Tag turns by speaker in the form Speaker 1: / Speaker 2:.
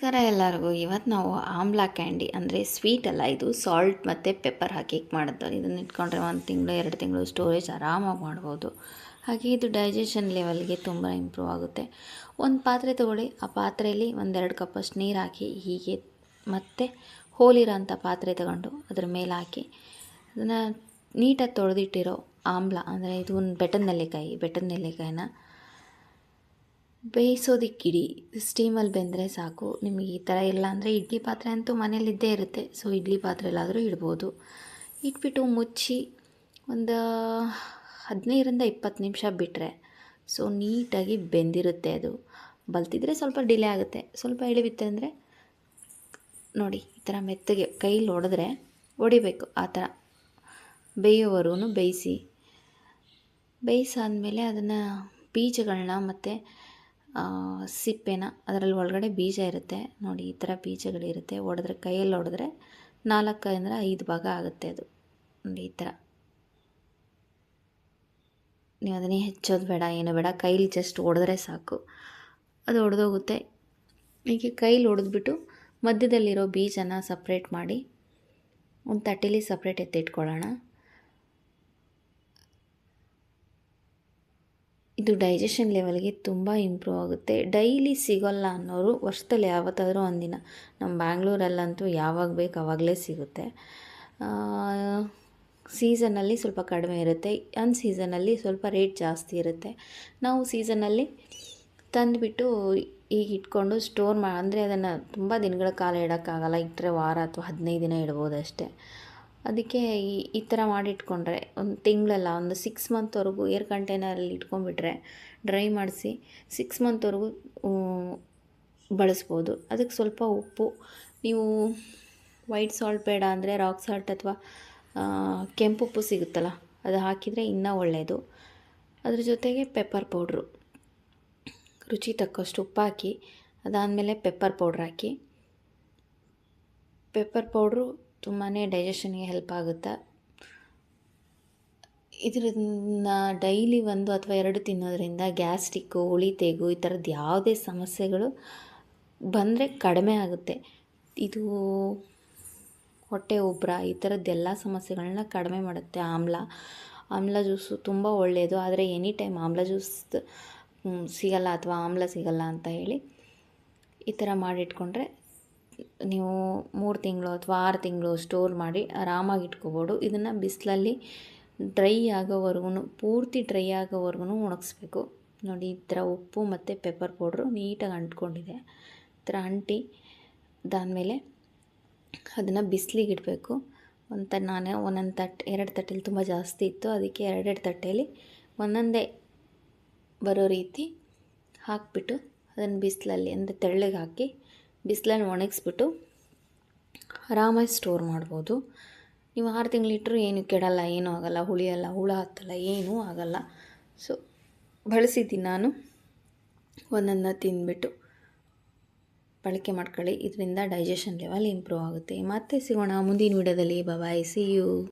Speaker 1: ನಮಸ್ಕಾರ ಎಲ್ಲರಿಗೂ. ಇವತ್ತು ನಾವು ಆಮ್ಲಾ ಕ್ಯಾಂಡಿ ಅಂದರೆ ಸ್ವೀಟ್ ಅಲ್ಲ, ಇದು ಸಾಲ್ಟ್ ಮತ್ತು ಪೆಪ್ಪರ್ ಹಾಕಿ ಮಾಡೋದು. ಇದನ್ನು ಇಟ್ಕೊಂಡ್ರೆ ಒಂದು ತಿಂಗಳು, ಎರಡು ತಿಂಗಳು ಸ್ಟೋರೇಜ್ ಆರಾಮಾಗಿ ಮಾಡ್ಬೋದು. ಹಾಗೆ ಇದು ಡೈಜೆಷನ್ ಲೆವೆಲ್ಗೆ ತುಂಬ ಇಂಪ್ರೂವ್ ಆಗುತ್ತೆ. ಒಂದು ಪಾತ್ರೆ ತೊಗೊಳ್ಳಿ. ಆ ಪಾತ್ರೆಯಲ್ಲಿ ಒಂದೆರಡು ಕಪ್ಪಷ್ಟು ನೀರು ಹಾಕಿ, ಹೀಗೆ ಮತ್ತು ಹೋಲಿರೋಂಥ ಪಾತ್ರೆ ತಗೊಂಡು ಅದ್ರ ಮೇಲೆ ಹಾಕಿ, ಅದನ್ನು ನೀಟಾಗಿ ತೊಳೆದಿಟ್ಟಿರೋ ಆಮ್ಲ ಅಂದರೆ ಇದು ಒಂದು ಬೆಟ್ಟದ ನೆಲ್ಲಿಕಾಯಿ, ಬೆಟ್ಟದ ನೆಲ್ಲಿಕಾಯಿನ ಬೇಯಿಸೋದಕ್ಕಿಡಿ. ಸ್ಟೀಮಲ್ಲಿ ಬೆಂದರೆ ಸಾಕು. ನಿಮಗೆ ಈ ಥರ ಇಲ್ಲ ಅಂದರೆ ಇಡ್ಲಿ ಪಾತ್ರೆ ಅಂತೂ ಮನೇಲಿದ್ದೇ ಇರುತ್ತೆ. ಸೊ ಇಡ್ಲಿ ಪಾತ್ರೆಲಾದರೂ ಇಡ್ಬೋದು. ಇಟ್ಬಿಟ್ಟು ಮುಚ್ಚಿ ಒಂದು ಹದಿನೈದರಿಂದ ಇಪ್ಪತ್ತು ನಿಮಿಷ ಬಿಟ್ಟರೆ ಸೊ ನೀಟಾಗಿ ಬೆಂದಿರುತ್ತೆ ಅದು. ಬಲ್ತಿದ್ರೆ ಸ್ವಲ್ಪ ಡಿಲೇ ಆಗುತ್ತೆ. ಸ್ವಲ್ಪ ಇಳಿಬಿತ್ತೆ ಅಂದರೆ, ನೋಡಿ, ಈ ಥರ ಮೆತ್ತಗೆ ಕೈಲಿ ಹೊಡೆದ್ರೆ ಹೊಡಿಬೇಕು ಆ ಥರ. ಬೇಯೋವರೆಗೂ ಬೇಯಿಸಿ. ಬೇಯಿಸಾದಮೇಲೆ ಅದನ್ನು ಬೀಜಗಳನ್ನ ಮತ್ತು ಸಿಪ್ಪೆನ ಅದರಲ್ಲಿ ಒಳಗಡೆ ಬೀಜ ಇರುತ್ತೆ. ನೋಡಿ, ಈ ಥರ ಬೀಜಗಳಿರುತ್ತೆ. ಹೊಡೆದ್ರೆ ಕೈಯಲ್ಲಿ ಹೊಡೆದ್ರೆ ಅಂದರೆ ಐದು ಭಾಗ ಆಗುತ್ತೆ ಅದು. ನೋಡಿ, ಈ ಥರ. ನೀವು ಅದನ್ನೇ ಹೆಚ್ಚೋದು ಬೇಡ, ಏನು ಬೇಡ. ಕೈಲಿ ಜಸ್ಟ್ ಹೊಡೆದ್ರೆ ಸಾಕು. ಅದು ಹೊಡೆದೋಗುತ್ತೆ ಹೀಗೆ ಕೈಲಿ ಹೊಡೆದ್ಬಿಟ್ಟು ಮಧ್ಯದಲ್ಲಿರೋ ಬೀಜನ ಸಪ್ರೇಟ್ ಮಾಡಿ, ಒಂದು ತಟ್ಟೆಲಿ ಸಪ್ರೇಟ್ ಎತ್ತಿಟ್ಕೊಳ್ಳೋಣ ಇದು ಡೈಜೆಷನ್ ಲೆವೆಲ್ಗೆ ತುಂಬ ಇಂಪ್ರೂವ್ ಆಗುತ್ತೆ. ಡೈಲಿ ಸಿಗೋಲ್ಲ ಅನ್ನೋರು ವರ್ಷದಲ್ಲಿ ಯಾವತ್ತಾದರೂ ಒಂದಿನ. ನಮ್ಮ ಬ್ಯಾಂಗ್ಳೂರಲ್ಲಂತೂ ಯಾವಾಗ ಬೇಕು ಆವಾಗಲೇ ಸಿಗುತ್ತೆ. ಸೀಸನಲ್ಲಿ ಸ್ವಲ್ಪ ಕಡಿಮೆ ಇರುತ್ತೆ. ಅನ್ ಸೀಸನಲ್ಲಿ ಸ್ವಲ್ಪ ರೇಟ್ ಜಾಸ್ತಿ ಇರುತ್ತೆ. ನಾವು ಸೀಸನಲ್ಲಿ ತಂದುಬಿಟ್ಟು ಈಗ ಇಟ್ಕೊಂಡು ಸ್ಟೋರ್ ಮಾ, ಅಂದರೆ ಅದನ್ನು ತುಂಬ ದಿನಗಳ ಕಾಲ ಇಡೋಕ್ಕಾಗಲ್ಲ. ಇಟ್ಟರೆ ವಾರ ಅಥವಾ ಹದಿನೈದು ದಿನ ಇಡ್ಬೋದು ಅಷ್ಟೇ. ಅದಕ್ಕೆ ಈ ಈ ಥರ ಮಾಡಿಟ್ಕೊಂಡ್ರೆ ಒಂದು ತಿಂಗಳಲ್ಲ, ಒಂದು ಸಿಕ್ಸ್ ಮಂತ್ವರೆಗೂ ಏರ್ ಕಂಟೈನರಲ್ಲಿ ಇಟ್ಕೊಂಡ್ಬಿಟ್ರೆ ಡ್ರೈ ಮಾಡಿಸಿ ಸಿಕ್ಸ್ ಮಂತ್ವರೆಗೂ ಬಳಸ್ಬೋದು. ಅದಕ್ಕೆ ಸ್ವಲ್ಪ ಉಪ್ಪು, ನೀವು ವೈಟ್ ಸಾಲ್ಟ್ ಬೇಡ ಅಂದರೆ ರಾಕ್ ಸಾಲ್ಟ್ ಅಥವಾ ಕೆಂಪು ಉಪ್ಪು ಸಿಗುತ್ತಲ್ಲ, ಅದು ಹಾಕಿದರೆ ಇನ್ನೂ ಒಳ್ಳೆಯದು ಅದ್ರ ಜೊತೆಗೆ ಪೆಪ್ಪರ್ ಪೌಡ್ರು ರುಚಿ ತಕ್ಕಷ್ಟು ಉಪ್ಪು ಹಾಕಿ, ಅದಾದಮೇಲೆ ಪೆಪ್ಪರ್ ಪೌಡ್ರ್ ಹಾಕಿ. ಪೆಪ್ಪರ್ ಪೌಡ್ರು ತುಂಬಾ ಡೈಜೆಷನ್ಗೆ ಹೆಲ್ಪ್ ಆಗುತ್ತೆ. ಇದನ್ನ ಡೈಲಿ ಒಂದು ಅಥವಾ ಎರಡು ತಿನ್ನೋದ್ರಿಂದ ಗ್ಯಾಸ್ಟಿಕ್ಕು ಉಳಿ ತೆಗು ಈ ಥರದ್ದು ಯಾವುದೇ ಸಮಸ್ಯೆಗಳು ಬಂದರೆ ಕಡಿಮೆ ಆಗುತ್ತೆ. ಇದು ಹೊಟ್ಟೆ ಉಬ್ಬರ ಈ ಥರದ್ದೆಲ್ಲ ಸಮಸ್ಯೆಗಳನ್ನ ಕಡಿಮೆ ಮಾಡುತ್ತೆ ಆಮ್ಲ. ಆಮ್ಲ ಜ್ಯೂಸು ತುಂಬ ಒಳ್ಳೆಯದು ಆದರೆ ಎನಿ ಟೈಮ್ ಆಮ್ಲ ಜ್ಯೂಸ್ ಸಿಗಲ್ಲ ಅಥವಾ ಆಮ್ಲ ಸಿಗಲ್ಲ ಅಂತ ಹೇಳಿ ಈ ಥರ ಮಾಡಿಟ್ಕೊಂಡ್ರೆ ನೀವು ಮೂರು ತಿಂಗಳು ಅಥವಾ ಆರು ತಿಂಗಳು ಸ್ಟೋರ್ ಮಾಡಿ ಆರಾಮಾಗಿ ಇಟ್ಕೋಬೋದು. ಇದನ್ನು ಬಿಸಿಲಲ್ಲಿ ಡ್ರೈ ಆಗೋವರೆಗೂ ಪೂರ್ತಿ ಡ್ರೈ ಆಗೋವರೆಗೂ ಒಣಗಿಸ್ಬೇಕು. ನೋಡಿ, ಈ ಥರ ಉಪ್ಪು ಮತ್ತು ಪೆಪ್ಪರ್ ಪೌಡ್ರು ನೀಟಾಗಿ ಅಂಟ್ಕೊಂಡಿದೆ. ಈ ಥರ ಅಂಟಿ ಅದಾದಮೇಲೆ ಅದನ್ನು ಬಿಸಿಲಿಗೆ ಇಡಬೇಕು. ಒಂದು ನಾನೇ ಒಂದೊಂದು ತಟ್ಟೆ ಎರಡು ತಟ್ಟೆಲಿ ತುಂಬ ಜಾಸ್ತಿ ಇತ್ತು. ಅದಕ್ಕೆ ಎರಡೆರಡು ತಟ್ಟೆಯಲ್ಲಿ ಒಂದೊಂದೇ ಬರೋ ರೀತಿ ಹಾಕಿಬಿಟ್ಟು ಅದನ್ನು ಬಿಸಿಲಲ್ಲಿ, ಅಂದರೆ ತೆಳ್ಳಗೆ ಹಾಕಿ ಬಿಸಿಲಲ್ಲಿ ಒಣಗಿಸ್ಬಿಟ್ಟು ಆರಾಮಾಗಿ ಸ್ಟೋರ್ ಮಾಡ್ಬೋದು. ನೀವು ಆರು ತಿಂಗಳಿಟ್ಟರು ಏನು ಕೆಡಲ್ಲ, ಏನೂ ಆಗೋಲ್ಲ, ಹುಳಿಯಲ್ಲ, ಹುಳ ಹತ್ತಲ್ಲ, ಏನೂ ಆಗೋಲ್ಲ. ಸೊ ಬಳಸಿದ್ದೀನಿ ನಾನು. ಒಂದೊಂದು ತಿಂದ್ಬಿಟ್ಟು ಬಳಕೆ ಮಾಡ್ಕೊಳ್ಳಿ. ಇದರಿಂದ ಡೈಜೆಷನ್ ಲೆವೆಲ್ ಇಂಪ್ರೂವ್ ಆಗುತ್ತೆ. ಮತ್ತೆ ಸಿಗೋಣ ಮುಂದಿನ ವಿಡಿಯೋದಲ್ಲಿ. Bye see you